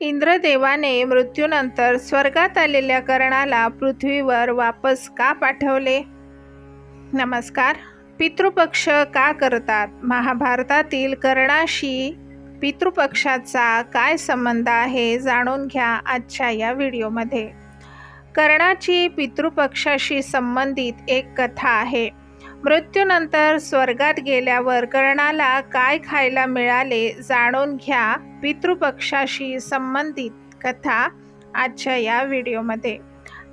इंद्रदेवाने मृत्यूनंतर स्वर्गात आलेल्या कर्णाला पृथ्वीवर वापस का पाठवले? नमस्कार. पितृपक्ष का करतात? महाभारतातील कर्णाशी पितृपक्षाचा काय संबंध आहे जाणून घ्या आजच्या या व्हिडिओमध्ये. कर्णाची पितृपक्षाशी संबंधित एक कथा आहे. मृत्यूनंतर स्वर्गात गेल्यावर कर्णाला काय खायला मिळाले जाणून घ्या. पितृपक्षाशी संबंधित कथा आजच्या या व्हिडिओमध्ये.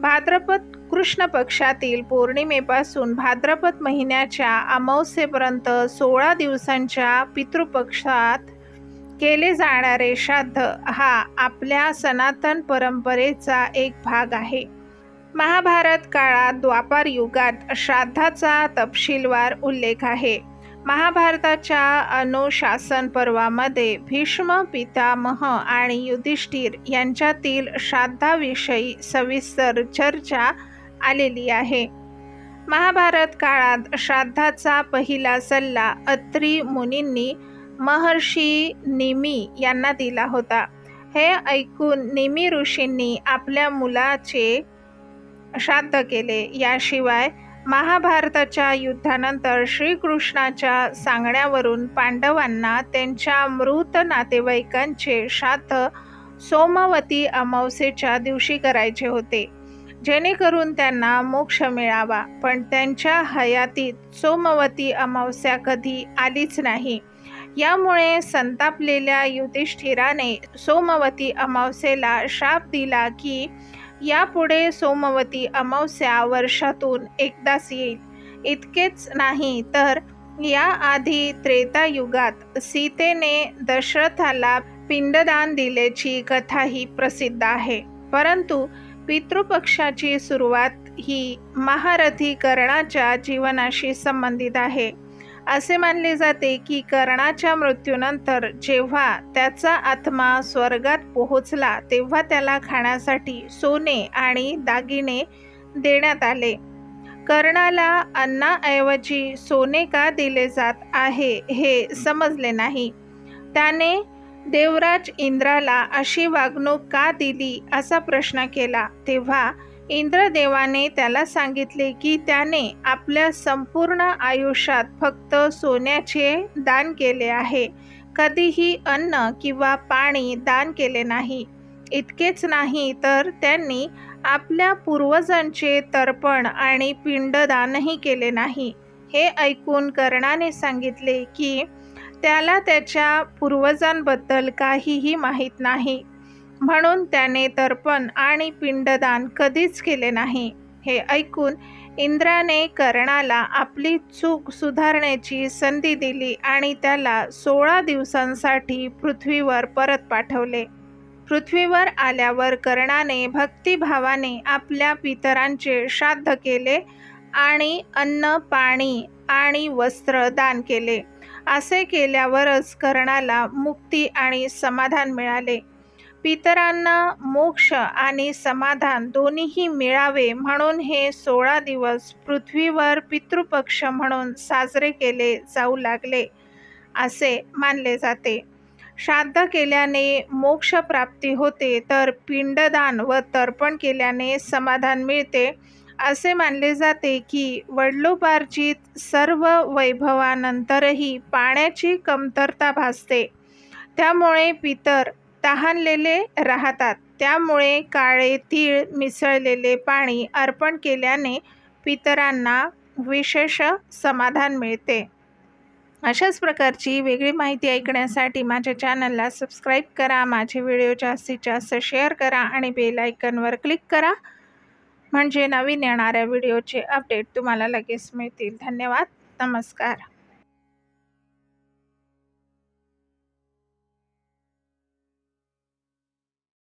भाद्रपद कृष्ण पक्षातील पौर्णिमेपासून भाद्रपद महिन्याच्या अमावस्येपर्यंत सोळा दिवसांच्या पितृपक्षात केले जाणारे श्राद्ध हा आपल्या सनातन परंपरेचा एक भाग आहे. महाभारत काळात द्वापार युगात श्राद्धाचा तपशीलवार उल्लेख आहे. महाभारताच्या अनुशासन पर्वामध्ये भीष्म पितामह आणि युधिष्ठिर यांच्यातील श्राद्धाविषयी सविस्तर चर्चा आलेली आहे. महाभारत काळात श्राद्धाचा पहिला सल्ला अत्री मुनींनी महर्षी निमी यांना दिला होता. हे ऐकून निमी ऋषींनी आपल्या मुलाचे श्राद्ध केले. याशिवाय महाभारताच्या युद्धानंतर श्रीकृष्णाच्या सांगण्यावरून पांडवांना त्यांच्या मृत नातेवाईकांचे श्राद्ध सोमवती अमावस्येच्या दिवशी करायचे होते. जेणेकरून त्यांना मोक्ष मिळावा पण त्यांच्या हयातीत सोमवती अमावस्या कधी आलीच नाही. यामुळे संतापलेल्या युधिष्ठिराने सोमवती अमावस्येला शाप दिला की यापुढे सोमवती अमावस्या वर्षातून एकदाच येईल. इतकेच नाही तर याआधी त्रेतायुगात सीतेने दशरथाला पिंडदान दिल्याची कथाही प्रसिद्ध आहे. परंतु पितृपक्षाची सुरुवात ही महारथी कर्णाच्या जीवनाशी संबंधित आहे. असे मानले जाते की कर्णाच्या मृत्यूनंतर जेव्हा त्याचा आत्मा स्वर्गात पोहोचला तेव्हा त्याला खाण्यासाठी सोने आणि दागिने देण्यात आले. कर्णाला अन्नाऐवजी सोने का दिले जात आहे हे समजले नाही. त्याने देवराज इंद्राला अशी वागणूक का दिली असा प्रश्न केला तेव्हा इंद्रदेवाने त्याला सांगितले की त्याने आपल्या संपूर्ण आयुष्यात फक्त सोन्याचे दान केले आहे. कधीही अन्न किंवा पाणी दान केले नाही. इतकेच नाही तर त्यांनी आपल्या पूर्वजांचे तर्पण आणि पिंडदानही केले नाही. हे ऐकून कर्णाने सांगितले की त्याला त्याच्या पूर्वजांबद्दल काहीही माहीत नाही. म्हणून त्याने तर्पण आणि पिंडदान कधीच केले नाही. हे ऐकून इंद्राने कर्णाला आपली चूक सुधारण्याची संधी दिली आणि त्याला सोळा दिवसांसाठी पृथ्वीवर परत पाठवले. पृथ्वीवर आल्यावर कर्णाने भक्तिभावाने आपल्या पितरांचे श्राद्ध केले आणि अन्न पाणी आणि वस्त्र दान केले. असे केल्यावरच कर्णाला मुक्ती आणि समाधान मिळाले. पितरांना मोक्ष आणि समाधान दोन्हीही मिळावे म्हणून हे सोळा दिवस पृथ्वीवर पितृपक्ष म्हणून साजरे केले जाऊ लागले असे मानले जाते. श्राद्ध केल्याने मोक्ष प्राप्ती होते तर पिंडदान व तर्पण केल्याने समाधान मिळते. असे मानले जाते की वडलोपार्जित सर्व वैभवानंतरही पाण्याची कमतरता भासते. त्यामुळे पितर तहानलेले राहतात. त्यामुळे काळे तीळ मिसळलेले पाणी अर्पण केल्याने पितरांना विशेष समाधान मिळते. अशाच प्रकारची वेगळी माहिती ऐकण्यासाठी माझ्या चॅनलला सबस्क्राईब करा माझे व्हिडिओ जास्तीत जास्त शेअर करा आणि बेल आयकनवर क्लिक करा. म्हणजे नवीन येणाऱ्या व्हिडिओचे अपडेट तुम्हाला लगेच मिळतील. धन्यवाद. नमस्कार.